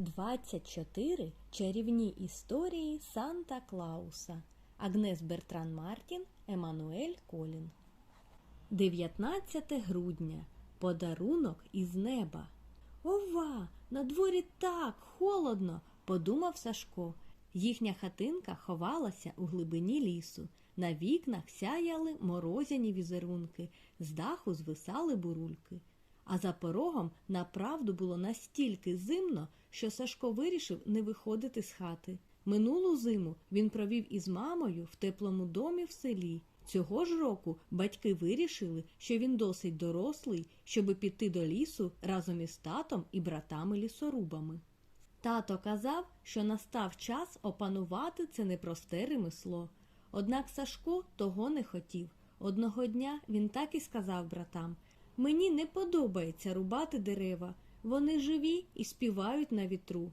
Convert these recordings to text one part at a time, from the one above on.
24 чарівні історії Санта Клауса. Агнес Бертран Мартін, Еммануель Колін. 19 грудня. Подарунок із неба. Ова! На дворі так холодно, подумав Сашко. Їхня хатинка ховалася у глибині лісу. На вікнах сяяли морозяні візерунки, з даху звисали бурульки. А за порогом направду було настільки зимно, що Сашко вирішив не виходити з хати. Минулу зиму він провів із мамою в теплому домі в селі. Цього ж року батьки вирішили, що він досить дорослий, щоби піти до лісу разом із татом і братами-лісорубами. Тато казав, що настав час опанувати це непросте ремесло. Однак Сашко того не хотів. Одного дня він так і сказав братам Мені не подобається рубати дерева. Вони живі і співають на вітру.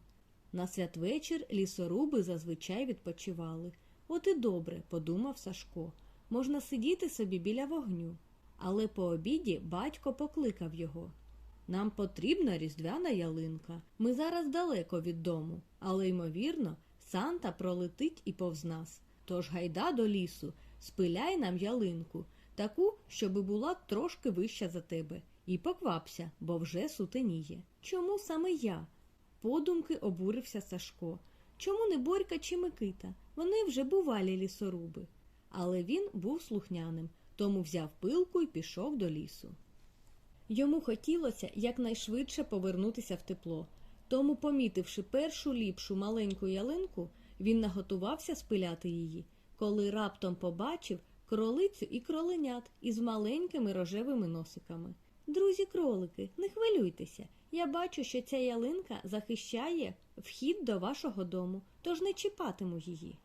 На святвечір лісоруби зазвичай відпочивали. От і добре, подумав Сашко. Можна сидіти собі біля вогню. Але по обіді батько покликав його. Нам потрібна різдвяна ялинка. Ми зараз далеко від дому, але, ймовірно, Санта пролетить і повз нас. Тож гайда до лісу, спиляй нам ялинку, таку, щоби була трошки вища за тебе. І поквапся, бо вже сутеніє. Чому саме я? Подумки обурився Сашко. Чому не Борька чи Микита? Вони вже бувалі лісоруби. Але він був слухняним, тому взяв пилку і пішов до лісу. Йому хотілося якнайшвидше повернутися в тепло, тому, помітивши першу ліпшу маленьку ялинку, він наготувався спиляти її, коли раптом побачив кролицю і кроленят із маленькими рожевими носиками. Друзі кролики, не хвилюйтеся. Я бачу, що ця ялинка захищає вхід до вашого дому, тож не чіпатиму її.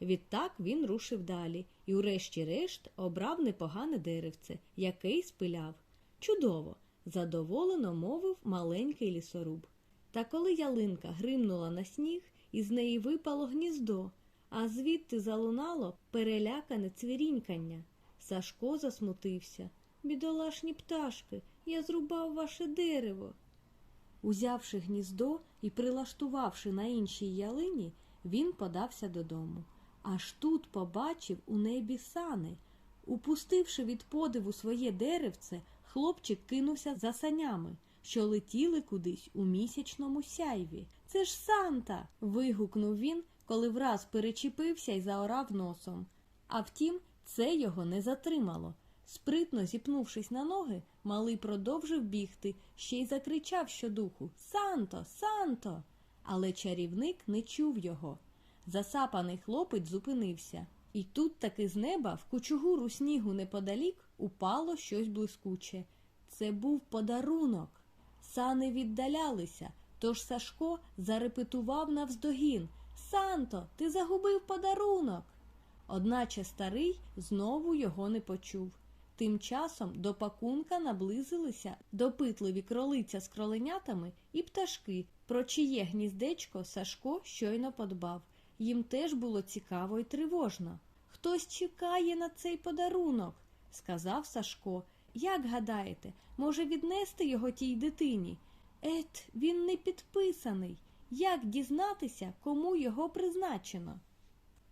Відтак він рушив далі і, урешті-решт, обрав непогане деревце, яке спиляв. Чудово! задоволено мовив маленький лісоруб. Та коли ялинка гримнула на сніг, із неї випало гніздо, а звідти залунало перелякане цвірінькання. Сашко засмутився. Бідолашні пташки, я зрубав ваше дерево. Узявши гніздо і прилаштувавши на іншій ялині, він подався додому. Аж тут побачив у небі сани. Упустивши від подиву своє деревце, хлопчик кинувся за санями, що летіли кудись у місячному сяйві. Це ж Санта. вигукнув він, коли враз перечепився і заорав носом. А втім, це його не затримало. Спритно зіпнувшись на ноги, малий продовжив бігти, ще й закричав щодуху Санто, Санто. Але чарівник не чув його. Засапаний хлопець зупинився, і тут таки з неба в кучугуру снігу неподалік упало щось блискуче. Це був подарунок. Сани віддалялися, тож Сашко зарепетував навздогін Санто, ти загубив подарунок. Одначе старий знову його не почув. Тим часом до пакунка наблизилися допитливі кролиця з кроленятами і пташки, про чиє гніздечко Сашко щойно подбав. Їм теж було цікаво і тривожно. Хтось чекає на цей подарунок, сказав Сашко. Як гадаєте, може віднести його тій дитині? Ет, він не підписаний. Як дізнатися, кому його призначено?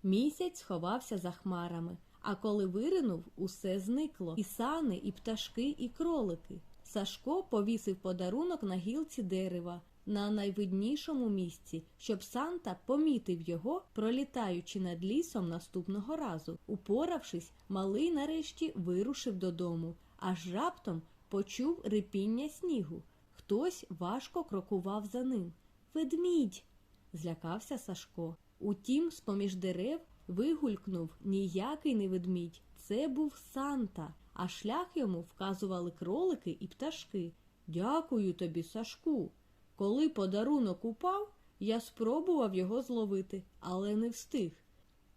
Місяць сховався за хмарами, а коли виринув, усе зникло і сани, і пташки, і кролики. Сашко повісив подарунок на гілці дерева на найвиднішому місці, щоб Санта помітив його, пролітаючи над лісом наступного разу. Упоравшись, малий нарешті вирушив додому, аж раптом почув рипіння снігу. Хтось важко крокував за ним. Ведмідь. злякався Сашко. Утім, з поміж дерев вигулькнув ніякий не ведмідь. Це був Санта, а шлях йому вказували кролики і пташки. Дякую тобі, Сашку. Коли подарунок упав, я спробував його зловити, але не встиг.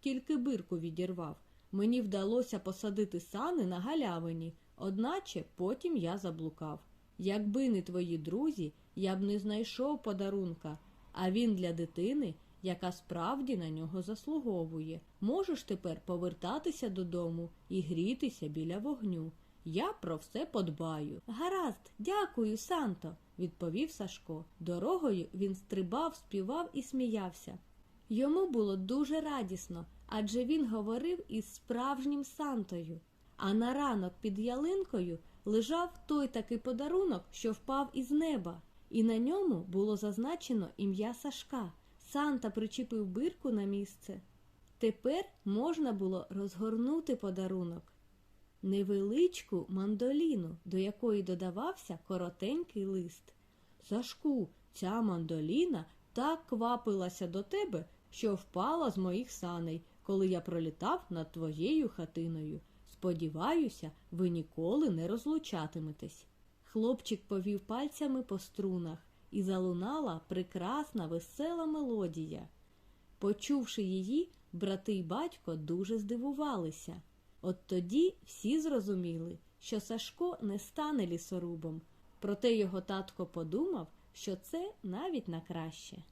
Тільки бирку відірвав. Мені вдалося посадити сани на галявині, одначе потім я заблукав. Якби не твої друзі, я б не знайшов подарунка, а він для дитини, яка справді на нього заслуговує. Можеш тепер повертатися додому і грітися біля вогню. Я про все подбаю. Гаразд, дякую, Санто. відповів Сашко. Дорогою він стрибав, співав і сміявся. Йому було дуже радісно, адже він говорив із справжнім Сантою. А на ранок під ялинкою лежав той такий подарунок, що впав із неба, і на ньому було зазначено ім'я Сашка. Санта причепив бирку на місце. Тепер можна було розгорнути подарунок. Невеличку мандоліну, до якої додавався коротенький лист. Сашку, ця мандоліна так квапилася до тебе, що впала з моїх саней, коли я пролітав над твоєю хатиною. Сподіваюся, ви ніколи не розлучатиметесь. Хлопчик повів пальцями по струнах, і залунала прекрасна весела мелодія. Почувши її, брати й батько дуже здивувалися. От тоді всі зрозуміли, що Сашко не стане лісорубом, проте його татко подумав, що це навіть на краще.